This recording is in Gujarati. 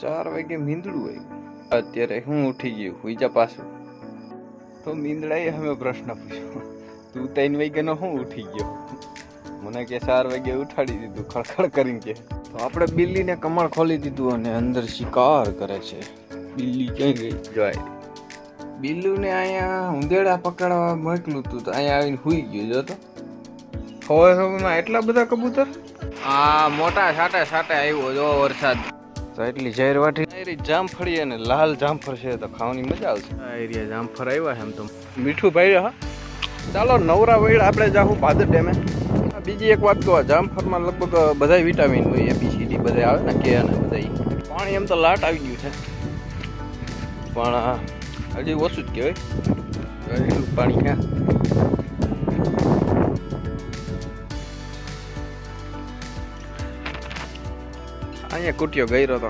ચાર વાગે મીંદડું આવ્યું. અત્યારે હું ઉઠી ગયું હુઈ જા પાછું. તો મીંદડાએ હવે પ્રશ્ન પૂછ્યો, તું ત્રણ વાગ્યાનો હું ઉઠી ગયો? મને કે, ચાર વાગે ઉઠાડી દીધું ખડખડ કરીને કે. તો આપણે બિલ્લીને કમળ ખોલી દીધું અને અંદર શિકાર કરે છે. બિલ્લી ક્યાં ગઈ? જાય. બિલ્લુને અહીંયા ઉંદેડા પકડવા મોકલું તું, તો અહીંયા આવીને હુઈ ગયું, જો તો. હવે એટલા બધા કબૂતર? આ મોટા સાટા સાટા આવ્યો, જો વરસાદ. તો એટલી ઝેર વાટી. એરી જામફળી અને લાલ જામફળ છે તો ખાવાની મજા આવશે. આ એરિયા જામફળ આવ્યા છે એમ તો. મીઠું ભાઈ હા. ચાલો નવરા વેળ આપણે જાહું ભાદર ડેમે. બીજી એક વાત કહો જામફળમાં લગભગ બધા વિટામિન હોય એ બી સી ડી બધા આવે ને કે અને બધા પાણી એમ તો લાટ આવી ગયું છે. પણ હજી ઓછું જ કહેવાય. પાણી ક્યાં? અહીંયા કુટ્યો ગયરો તો.